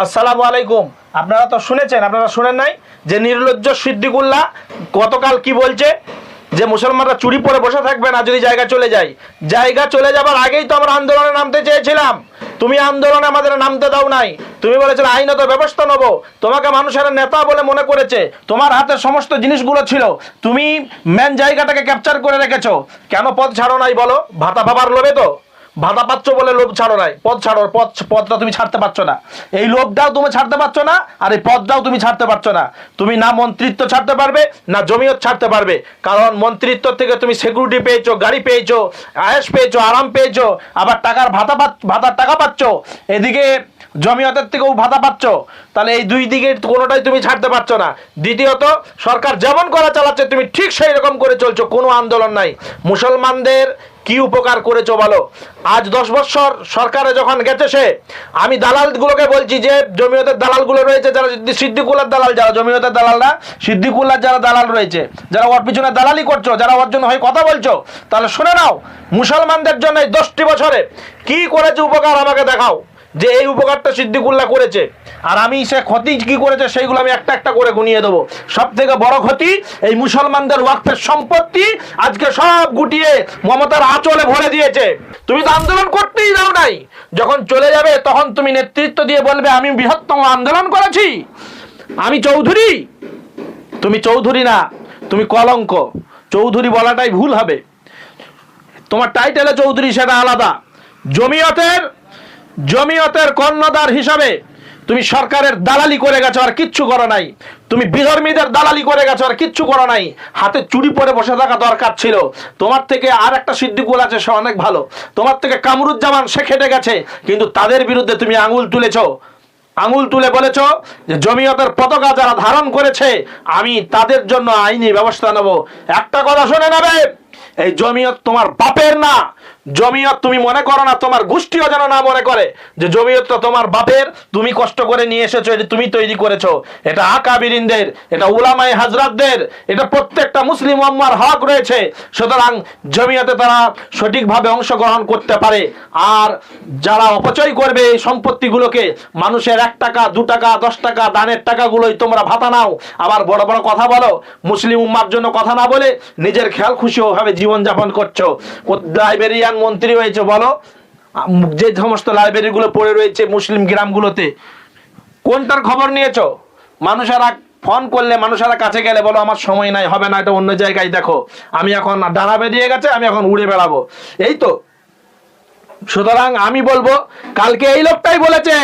আসসালামু আলাইকুম। আপনারা তো শুনেছেন, আপনারা শুনেন নাই যে নির্লজ্জ সিদ্দিকুল্লাহ গতকাল কি বলছে? যে মুসলমানরা চুরি পরে বসে থাকবে না যদি জায়গা চলে যায়। জায়গা চলে যাবার আগেই তো আমরা আন্দোলনে নামতে চেয়েছিলাম। তুমি আন্দোলনে আমাদের নামতে দাও নাই। তুমি বলেছিলে, আইনত ব্যবস্থা নেব। তোমাকে মানুষের নেতা বলে মনে করেছে। তোমার হাতে সমস্ত জিনিসগুলো ছিল। তুমি মেন জায়গাটাকে ক্যাপচার করে রেখেছো। কেন পথ ছাড়ো নাই বলো? ভাতা ভাবার লোভে তো? ভাতা পাচ্ছ বলে লোভ ছাড়ো নাই। পদ ছাড়ো পদ পদটা তুমি ছাড়তে পারছ না। এই লোভটাও তুমি ছাড়তে পারছ না, আর এই পদটাও তুমি ছাড়তে পারছ না। তুমি না মন্ত্রিত্ব ছাড়তে পারবে, না জমিয়ত ছাড়তে পারবে। কারণ মন্ত্রিত্ব থেকে তুমি সিকিউরিটি পেয়েছ, গাড়ি পেয়েছ, আয়েস পেয়েছ, আরাম পেয়েছ, আবার টাকার ভাতা ভাতার টাকা পাচ্ছ। এদিকে জমিয়তের থেকেও ভাতা পাচ্ছ। তাহলে এই দুই দিকে কোনোটাই তুমি ছাড়তে পারছ না। দ্বিতীয়ত, সরকার যেমন করা চালাচ্ছে, তুমি ঠিক সেই রকম করে চলছো, কোনো আন্দোলন নাই। মুসলমানদের কি উপকার করেছ বলো? আজ দশ বছর সরকারে যখন গেছে সে, আমি দালালগুলোকে বলছি যে, জমিয়তের দালালগুলো রয়েছে, যারা সিদ্দিকুল্লার দালাল, যারা জমিয়তের দালালরা, সিদ্দিকুল্লার যারা দালাল রয়েছে, যারা ওর পিছনে দালালি করছ, যারা ওর জন্য হয় কথা বলছো, তাহলে শুনে নাও, মুসলমানদের জন্য এই দশটি বছরে কি করেছে উপকার আমাকে দেখাও। যে এই উপকারটা সিদ্দিকুল্লাহ করেছে। আর আমি সে ক্ষতি কি করেছে সেইগুলো আমি একটা একটা করে গুনিয়ে দেবো। সব থেকে বড় ক্ষতি এই মুসলমানদের ওয়াক্তের সম্পত্তি আজকে সব গুটিয়ে মমতার আঁচলে ভরে দিয়েছে। তুমি তো আন্দোলন করতেই দাও নাই। যখন চলে যাবে তখন তুমি নেতৃত্ব দিয়ে বলবে, আমি বৃহত্তম আন্দোলন করেছি। আমি চৌধুরী। তুমি চৌধুরী না, তুমি কলঙ্ক। চৌধুরী বলাটাই ভুল হবে। তোমার টাইটেলে চৌধুরী সেটা আলাদা। জমিয়তের জমিয়তের কর্ণধার হিসাবে তুমি সরকারের দালালি করে গেছো আর কিচ্ছু করো নাই। তুমি বিধর্মীদের দালালি করে গেছো আর কিচ্ছু করো নাই। হাতে চুরি পরে বসে থাকা দরকার ছিল। তোমার থেকে আর একটা সিদ্দিকুল আছে, সে অনেক ভালো। তোমার থেকে কামরুজ্জামান, সে খেটে গেছে। কিন্তু তাদের বিরুদ্ধে তুমি আঙুল তুলেছো। আঙুল তুলে বলেছ যে জমিয়তের পতাকা যারা ধারণ করেছে, আমি তাদের জন্য আইনি ব্যবস্থা নেব। একটা কথা শুনে নেবে, এই জমিয়ত তোমার বাপের না। জমিয়ত তুমি মনে করো না, তোমার গোষ্ঠীও যেন না মনে করে যে জমিয়তটা তোমার বাপের, তুমি কষ্ট করে নিয়ে এসেছ, এটা তুমি তৈরি করেছ। এটা আকাবিরিনদের, এটা উলামাই হাজরাতদের, এটা প্রত্যেকটা মুসলিম আম্মার হক রয়েছে। সুতরাং জমিয়তে তারা সঠিকভাবে অংশগ্রহণ করতে পারে। আর যারা অপচয় করবে এই সম্পত্তিগুলোকে, মানুষের এক টাকা, দু টাকা, দশ টাকা, দানের টাকাগুলোই তোমরা ভাতা নাও। আবার বড় বড় কথা বলো, মুসলিম উম্মার জন্য কথা না বলে নিজের খেয়াল খুশি ভাবে জীবনযাপন করছ। লাইব্রেরিয়ান মন্ত্রী হয়েছে, বলো? যে সমস্ত লাইব্রেরিগুলো পড়ে রয়েছে মুসলিম গ্রামগুলোতে, কোনটার খবর নিয়েছো? মানুষেরা ফোন করলে মানুষেরা কাছে গেলে বলো, আমার সময় নাই, হবে না, এটা অন্য জায়গায় দেখো। আমি এখন ডানা বেরিয়ে গেছে, আমি এখন উড়ে বেড়াবো। এই তো। সুতরাং আমি বলব, কালকে এই লোকটাই বলেছে